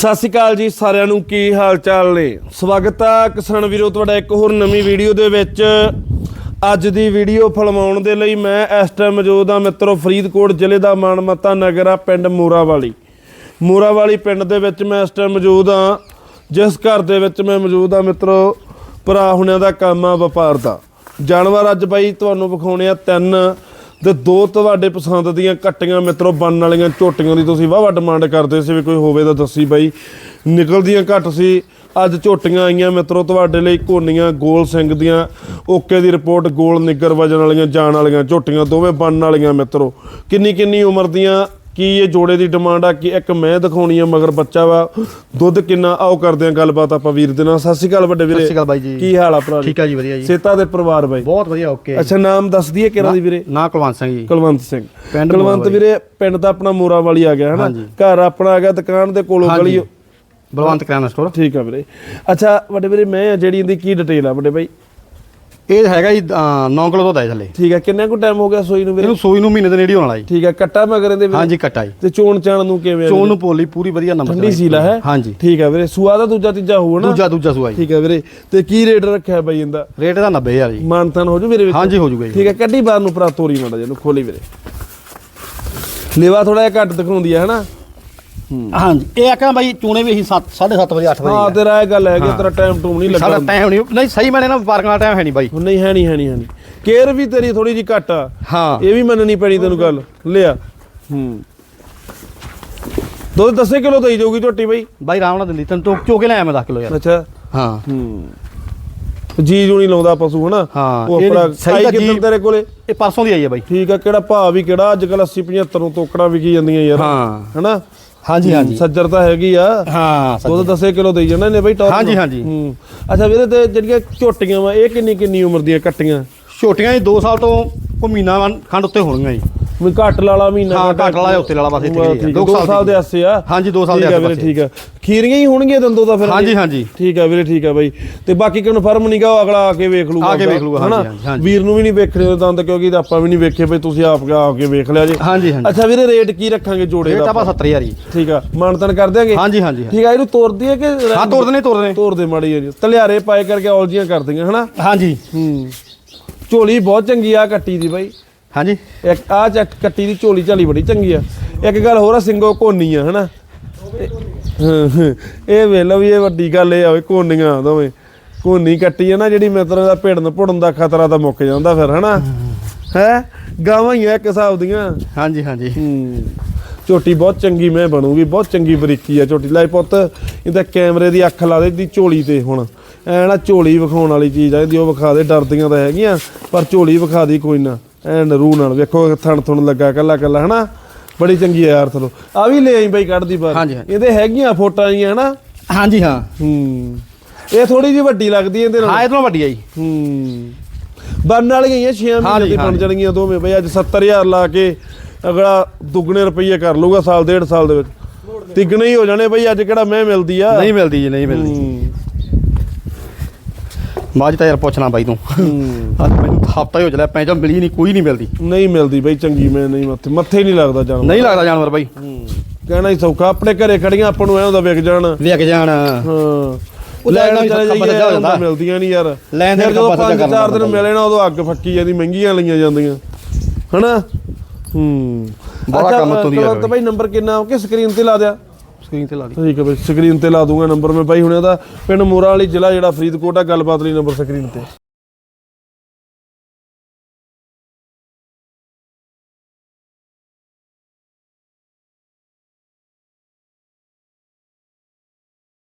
ਸਤਿ ਸ਼੍ਰੀ ਅਕਾਲ ਜੀ ਸਾਰਿਆਂ ਨੂੰ, ਕੀ ਹਾਲ ਚਾਲ ਨੇ? ਸਵਾਗਤ ਆ ਕਿਸਾਨ ਵੀਰੋ, ਤੁਹਾਡਾ ਇੱਕ ਹੋਰ ਨਵੀਂ ਵੀਡੀਓ ਦੇ ਵਿੱਚ। ਅੱਜ ਦੀ ਵੀਡੀਓ ਫਿਲਮਾਉਣ ਦੇ ਲਈ ਮੈਂ ਇਸ ਟਾਈਮ ਮੌਜੂਦ ਹਾਂ ਮਿੱਤਰੋ, ਫਰੀਦਕੋਟ ਜ਼ਿਲ੍ਹੇ ਦਾ ਮਾਨਮੱਤਾ ਨਗਰ ਆ, ਪਿੰਡ ਮੋਰਾਵਾਲੀ। ਮੋਰਾਵਾਲੀ ਪਿੰਡ ਦੇ ਵਿੱਚ ਮੈਂ ਇਸ ਟਾਈਮ ਮੌਜੂਦ ਹਾਂ, ਜਿਸ ਘਰ ਦੇ ਵਿੱਚ ਮੈਂ ਮੌਜੂਦ ਹਾਂ ਮਿੱਤਰੋ, ਭਰਾ ਹੁਣਿਆਂ ਦਾ ਕੰਮ ਆ, ਵਪਾਰ ਦਾ। ਜਾਨਵਰ ਅੱਜ ਬਾਈ, ਤੁਹਾਨੂੰ ਵਿਖਾਉਣੇ ਆ ਤਿੰਨ ਤੇ ਦੋ ਤੁਹਾਡੇ ਪਸੰਦ ਦੀਆਂ ਕੱਟੀਆਂ ਮਿੱਤਰੋ ਬਣਨ ਵਾਲੀਆਂ ਝੋਟੀਆਂ ਦੀ ਤੁਸੀਂ ਵਾਹਵਾ ਡਿਮਾਂਡ ਕਰਦੇ ਸੀ ਵੀ ਕੋਈ ਹੋਵੇ ਤਾਂ ਦੱਸੀ ਬਾਈ। ਨਿਕਲਦੀਆਂ ਘੱਟ ਸੀ। ਅੱਜ ਝੋਟੀਆਂ ਆਈਆਂ ਮਿੱਤਰੋ ਤੁਹਾਡੇ ਲਈ ਕੋਨੀਆਂ ਗੋਲ ਸਿੰਘ ਦੀਆਂ। ਓਕੇ ਦੀ ਰਿਪੋਰਟ ਗੋਲ ਨਿੱਗਰ ਵਜਣ ਵਾਲੀਆਂ, ਜਾਣ ਵਾਲੀਆਂ ਝੋਟੀਆਂ ਦੋਵੇਂ ਬਣਨ ਵਾਲੀਆਂ ਮਿੱਤਰੋ। ਕਿੰਨੀ ਕਿੰਨੀ ਉਮਰ ਦੀਆਂ ਕੀ ਇਹ ਜੋੜੇ ਦੀ ਡਿਮਾਂਡ ਆ? ਕਿ ਇੱਕ ਮੈਂ ਦਿਖਾਉਣੀ ਆ ਮਗਰ ਬੱਚਾ ਵਾ? ਦੁੱਧ ਕਿੰਨਾ? ਆਓ ਕਰਦੇ ਆ ਗੱਲਬਾਤ ਆਪਾਂ ਵੀਰ ਦੇ ਨਾਲ। ਸਤਿ ਸ਼੍ਰੀ ਅਕਾਲ ਵੱਡੇ ਵੀਰੇ। ਸਤਿ ਸ਼੍ਰੀ ਅਕਾਲ ਬਾਈ ਜੀ। ਕੀ ਹਾਲ ਆ ਭਰਾ ਜੀ? ਠੀਕ ਆ ਜੀ ਵਧੀਆ ਜੀ। ਸੇਤਾ ਦੇ ਪਰਿਵਾਰ ਬਾਈ। ਬਹੁਤ ਵਧੀਆ ਓਕੇ। ਅੱਛਾ ਨਾਮ ਦੱਸ ਦਈਏ ਕਿਹੜਾ ਦੀ ਵੀਰੇ? ਨਾ ਕੁਲਵੰਤ ਸਿੰਘ ਜੀ। ਕੁਲਵੰਤ ਸਿੰਘ। ਪਿੰਡ ਕੁਲਵੰਤ। ਵੀਰੇ ਪਿੰਡ ਦਾ ਆਪਣਾ ਮੋਰਾ ਵਾਲੀ ਆ ਗਿਆ ਹਨਾ। ਘਰ ਆਪਣਾ ਆ ਗਿਆ ਦੁਕਾਨ ਦੇ ਕੋਲੋਂ ਗਲੀ। ਬਲਵੰਤ ਕਰਿਆਨਾ ਸਟੋਰ। ਠੀਕ ਆ ਵੀਰੇ। ਅੱਛਾ ਵੱਡੇ ਵੀਰੇ ਮੈਂ ਜਿਹੜੀ ਇਹਦੀ ਕੀ ਡਿਟੇਲ ਆ ਵੱਡੇ ਬਾਈ? ਇਹ ਹੈਗਾ ਜੀ 9 ਕਿਲੋ ਦੁੱਧ ਹੈ ਥੱਲੇ। ਠੀਕ ਆ ਕਿੰਨਾ ਕੁ ਟਾਈਮ ਹੋ ਗਿਆ ਸੋਈ ਨੂੰ ਵੀਰੇ? ਇਹਨੂੰ ਸੂਈ ਨੂੰ ਮਹੀਨੇ ਦੇ ਨੇੜੇ ਹੋਣ ਵਾਲਾ ਜੀ। ਠੀਕ ਆ ਕੱਟਾ ਮਗਰ ਇਹਦੇ ਹਾਂਜੀ ਕੱਟਾ ਜੀ। ਤੇ ਚੋਣ ਚਾਣ ਨੂੰ ਕਿਵੇਂ ਆ ਚੋਣ? ਨੂੰ ਪੋਲੀ ਪੂਰੀ ਵਧੀਆ ਨੰਬਰ ਠੰਡੀ ਸੀਲਾ ਹੈ? ਹਾਂਜੀ। ਠੀਕ ਆ ਵੀਰੇ ਸੂਆ ਦਾ ਦੂਜਾ ਤੀਜਾ ਹੋਊ ਨਾ ਦੂਜਾ ਦੂਜਾ ਸੂਆ ਜੀ। ਠੀਕ ਆ ਵੀਰੇ ਤੇ ਕੀ ਰੇਟ ਰੱਖਿਆ ਬਾਈ ਇਹਦਾ? ਰੇਟ ਇਹਦਾ 90000 ਜੀ। ਮਾਨਤਨ ਹੋ ਜੂ ਵੀਰੇ ਵਿੱਚ? ਹਾਂਜੀ ਹੋ ਜੂਗਾ ਜੀ। ਠੀਕ ਹੈ ਕੱਢੀ ਬਾਹਰ ਨੂੰ ਭਰਾ ਤੋਰੀ ਮਾੜਾ ਜਿਹਨੂੰ ਖੋਲੀ ਵੀਰੇ। ਲੇਵਾ ਥੋੜਾ ਜਿਹਾ ਘੱਟ ਦਿਖਾਉਂਦੀ ਹੈ ਹਨਾ? ਹਾਂਜੀ ਇਹ ਆਕਾਂ ਬਾਈ ਚੂਣੇ ਵੀ ਅਸੀਂ 7:30 ਵਜੇ 8 ਹਾਂ ਤੇਰਾ ਇਹ ਗੱਲ ਹੈ। ਕਿ ਤੇਰਾ ਟਾਈਮ ਟੂਮ ਨਹੀਂ ਸਾਡਾ ਟਾਈਮ ਨਹੀਂ ਨਹੀਂ ਸਹੀ ਮੈਨੇ ਨਾ ਵਪਾਰਕਾਂ ਦਾ ਟਾਈਮ ਹੈ ਨਹੀਂ ਬਾਈ। ਨਹੀਂ ਹੈ ਨਹੀਂ ਹੈ ਨਹੀਂ ਹੈ ਨਹੀਂ। ਕੇਅਰ ਵੀ ਤੇਰੀ ਥੋੜੀ ਜੀ ਘੱਟ ਆ। ਹਾਂ। ਇਹ ਵੀ ਮੰਨਣੀ ਪੈਣੀ ਤੈਨੂੰ ਗੱਲ। ਲਿਆ। ਹੂੰ। ਦੁੱਧ 10 ਕਿਲੋ ਦਈ ਜਾਊਗੀ ਝੋਟੀ ਬਾਈ? ਬਾਈ ਰਾਮ ਨਾਲ ਦਿੰਦੀ ਤੈਨੂੰ ਚੋ ਚੋ ਕੇ ਲਿਆਇਆ ਮੈਂ 10 ਕਿਲੋ ਯਾਰ। ਅੱਛਾ। ਹਾਂ। ਹੂੰ। ਜੀ ਜੂ ਨਹੀਂ ਲਾਉਂਦਾ ਪਸ਼ੂ ਹਨਾ? ਹਾਂ, ਉਹ ਇਹ ਆਪਣਾ ਸਹੀ ਸਹੀ ਤਾਂ ਜੀ- ਤੇਰੇ ਕੋਲੇ? ਇਹ ਪਰਸੋਂ ਦੀ ਆਈ ਹੈ ਬਾਈ। ਠੀਕ ਆ ਕਿਹੜਾ ਭਾਅ ਵੀ ਕਿਹੜਾ ਅੱਜ ਕੱਲ 80 75 ਨੂੰ ਤੋਕੜਾਂ ਵਿਕੀ ਜਾਂਦੀਆਂ ਯਾਰ। ਹਾਂ। ਹਨਾ? ਹਾਂਜੀ ਹਾਂਜੀ। ਸੱਜਰ ਤਾਂ ਹੈਗੀ ਆ। ਹਾਂ ਦੁੱਧ ਦਸੇ ਕਿਲੋ ਦੇਈ ਜਾਂਦੇ ਨੇ ਬਈ ਟੌਪ ਹਾਂਜੀ। ਹਾਂਜੀ। ਅੱਛਾ ਵੀਰੇ ਤੇ ਜਿਹੜੀਆਂ ਝੋਟੀਆਂ ਵਾ ਇਹ ਕਿੰਨੀ ਕਿੰਨੀ ਉਮਰ ਦੀਆਂ ਕੱਟੀਆਂ? ਛੋਟੀਆਂ ਜੀ 2 ਸਾਲ ਤੋਂ ਕੋਈ ਮਹੀਨਾ ਖੰਡ ਉੱਤੇ ਹੋਣਗੀਆਂ ਜੀ। ਵੀ ਘੱਟ ਲਾਲਾ ਮਹੀਨਾ ਹਾਂ, ਘੱਟ ਲਾਲਾ ਉੱਤੇ ਲਾਲਾ ਬਸ ਇੱਥੇ ਹੀ ਆ। ਠੀਕ ਦੋ ਦੋ ਸਾਲ ਸਾਲ ਦੇ। ਆਸੇ ਆ। ਹਾਂਜੀ, ਦੋ ਸਾਲ ਦੇ ਵੀਰੇ ਪਾਸੇ। ਠੀਕ ਆ। ਖੀਰੀਆਂ ਹੀ ਹੋਣਗੀਆਂ ਦੰਦੋ ਤਾਂ ਫਿਰ ਹਾਂਜੀ, ਹਾਂਜੀ। ਠੀਕ ਆ ਵੀਰੇ ਠੀਕ ਆ ਬਾਈ। ਤੇ ਬਾਕੀ ਕਨਫਰਮ ਨਹੀਂਗਾ ਉਹ ਅਗਲਾ ਆ ਕੇ ਵੇਖ ਲੂਗਾ ਆ ਕੇ ਵੇਖ ਲੂਗਾ? ਹਾਂਜੀ, ਹਾਂਜੀ। ਵੀਰ ਨੂੰ ਵੀ ਨਹੀਂ ਵੇਖਣੇ ਉਹ ਦੰਦ ਕਿਉਂਕਿ ਆਪਾਂ ਵੀ ਨਹੀਂ ਵੇਖੇ ਬਈ ਤੁਸੀਂ ਆਪ ਆ ਕੇ ਵੇਖ ਲਿਆ ਜੇ। ਹਾਂਜੀ ਹਾਂਜੀ। ਅੱਛਾ ਵੀਰੇ ਰੇਟ ਕੀ ਰੱਖਾਂਗੇ ਜੋੜੇ ਰੇਟ ਦਾ ਆਪਾਂ 70000 ਜੀ। ਠੀਕ ਆ ਮਾਨਤਨ ਕਰ ਦਿਆਂਗੇ? ਹਾਂਜੀ ਹਾਂਜੀ ਠੀਕ ਆ ਇਹਨੂੰ ਤੋੜ ਦਈਏ ਕਿ ਹਾਂ ਤੋੜ ਦਨੇ ਤੋੜ ਦਨੇ ਤੋੜ ਦੇ ਮਾੜੀ ਜੀ ਤਲਿਆਰੇ ਪਾਏ ਕਰਕੇ ਔਲਜੀਆਂ ਕਰਦੀਆਂ ਹਨਾ? ਹਾਂਜੀ। ਹੂੰ। ਝੋਲੀ ਬਹੁਤ ਚੰਗੀ ਆ ਕੱਟੀ ਦੀ ਬਾਈ। ਹਾਂਜੀ। ਇੱਕ ਆ ਚੱਕ ਕੱਟੀ ਦੀ ਝੋਲੀ ਝਾਲੀ ਬੜੀ ਚੰਗੀ ਆ। ਇੱਕ ਗੱਲ ਹੋਰ ਆ ਸਿੰਘੋ ਕੋਨੀ ਆ ਹਨਾ। ਇਹ ਵੇਖ ਲਓ ਵੀ ਇਹ ਵੱਡੀ ਗੱਲ ਇਹ ਆ ਵੀ ਕੋਨੀਆਂ ਦੋਵੇਂ। ਕੋਨੀ ਕੱਟੀ ਆ ਨਾ ਜਿਹੜੀ ਮਿੱਤਰ ਦਾ ਭਿੜਨ ਭੁੜਨ ਦਾ ਖਤਰਾ ਤਾਂ ਮੁੱਕ ਜਾਂਦਾ ਫਿਰ ਹਨਾ? ਹੈ? ਗਾਵਾਂ ਹੀ ਆ ਇੱਕ ਹਿਸਾਬ ਦੀਆਂ। ਹਾਂਜੀ ਹਾਂਜੀ। ਹੂੰ। ਝੋਟੀ ਬਹੁਤ ਚੰਗੀ ਮੈਂ ਬਣੂਗੀ ਬਹੁਤ ਚੰਗੀ ਬਰੀਕੀ ਆ ਝੋਟੀ। ਲੈ ਪੁੱਤ ਇਹਦਾ ਕੈਮਰੇ ਦੀ ਅੱਖ ਲਾ ਦੇ ਦੀ ਝੋਲੀ ਤੇ ਹੁਣ। ਐ ਨਾ ਝੋਲੀ ਵਿਖਾਉਣ ਵਾਲੀ ਚੀਜ਼ ਆ ਇਹਦੀ ਉਹ ਵਿਖਾ ਦੇ ਡਰਦੀਆਂ ਤਾਂ ਹੈਗੀਆਂ ਪਰ ਝੋਲੀ ਵਿਖਾ ਦੀ ਕੋਈ ਨਾ। ਐ ਨਰੂ ਨਾਲ ਵੇਖੋ ਥਣ ਥਣ ਲੱਗਾ ਕੱਲਾ ਕੱਲਾ ਹਨਾ? ਬੜੀ ਚੰਗੀ ਆ ਯਾਰ ਥਲੋ ਆ ਵੀ ਲੈ ਆਈ ਬਾਈ ਕੱਢਦੀ ਬਾਹਰ। ਹਾਂਜੀ, ਹਾਂਜੀ। ਇਹਦੇ ਹੈਗੀਆਂ ਫੋਟੋਆਂ ਜੀਆਂ ਹਨਾ? ਹਾਂਜੀ ਹਾਂ। ਹੂੰ। ਇਹ ਥੋੜੀ ਜਿਹੀ ਵੱਡੀ ਲੱਗਦੀ ਇਹਦੇ ਨਾਲ। ਹਾਂ ਇਹਦੋਂ ਵੱਡੀ ਆ ਜੀ। ਹੂੰ। ਬਣਨ ਵਾਲੀਆਂ ਹੀ ਆ 6 ਮਹੀਨੇ ਹਾਂਜੀ, ਦੀ ਬਣ ਹਾਂਜੀ। ਜਾਣਗੀਆਂ ਦੋਵੇਂ। ਬਈ ਅੱਜ 70000 ਲਾ ਕੇ ਅਗਲਾ ਦੁੱਗਣੇ ਰੁਪਈਏ ਕਰ ਲੂਗਾ ਸਾਲ ਡੇਢ ਸਾਲ ਦੇ ਵਿੱਚ। ਤਿੱਗਣੇ ਹੀ ਹੋ ਜਾਣੇ ਬਈ ਅੱਜ ਕਿਹੜਾ ਮੈਂ ਮਿਲਦੀ ਆ। ਨਹੀਂ ਮਿਲਦੀ ਜੀ ਨਹੀਂ ਮਿਲਦੀ ਹੂੰ, ਮਾਜ ਤਾਂ ਯਾਰ ਪੁੱਛਣਾ ਬਾਈ ਤੂੰ। ਹੂੰ। ਅੱਜ ਮੈਨੂੰ ਹਫਤਾ ਹੀ ਹੋ ਚਲਿਆ ਪੈਂਚਾ ਮਿਲੀ ਨਹੀਂ ਕੋਈ ਨਹੀਂ ਮਿਲਦੀ। ਨਹੀਂ ਮਿਲਦੀ ਬਈ ਚੰਗੀ ਮੈਂ ਨਹੀਂ ਮੱਥੇ ਮੱਥੇ ਨਹੀਂ ਲੱਗਦਾ ਜਾਨ ਨਹੀਂ ਲੱਗਦਾ ਜਾਨਵਰ ਬਾਈ। ਕਹਿਣਾ ਹੀ ਸੌਖਾ ਆਪਣੇ ਘਰੇ ਖੜੀਆਂ ਆਪਾਂ ਨੂੰ ਐ ਹੁੰਦਾ ਵਿਕ ਜਾਣ। ਹਾਂ ਵੇਖ ਜਾਣ ਉਹ ਲੈਣ ਚਲੇ ਹੋ ਜਾਂਦਾ। ਮਿਲਦੀਆਂ ਨਹੀਂ ਯਾਰ। ਲੈਣ ਜਦੋਂ ਦਾ ਪਤਾ ਪੰਜ ਚਾਰ ਦਿਨ ਮਿਲੇ ਨਾ ਉਦੋਂ ਅੱਗ ਫੱਕੀ ਜਾਂਦੀ ਮਹਿੰਗੀਆਂ ਲਈਆਂ ਜਾਂਦੀਆਂ। ਹਨਾ? ਹੂੰ ਬੜਾ ਕੰਮ ਉੱਤੋਂ ਦੀ ਬਈ। ਬਾਈ ਨੰਬਰ ਕਿੰਨਾ? ਕਿ ਸਕਰੀਨ ਤੇ ਲਾ ਦਿਆ? ਸਕਰੀਨ ਤੇ ਲਾ ਦੀ ਠੀਕ ਹੈ ਬਈ ਸਕਰੀਨ ਤੇ ਲਾ ਦੂੰਗਾ ਨੰਬਰ ਮੈਂ। ਬਾਈ ਹੁਣਿਆਂ ਦਾ ਪਿੰਡ ਮੋਰਾ ਵਾਲੀ ਜ਼ਿਲ੍ਹਾ ਜਿਹੜਾ ਫਰੀਦਕੋਟ ਆ, ਗੱਲਬਾਤ ਲਈ ਨੰਬਰ ਸਕਰੀਨ ਤੇ।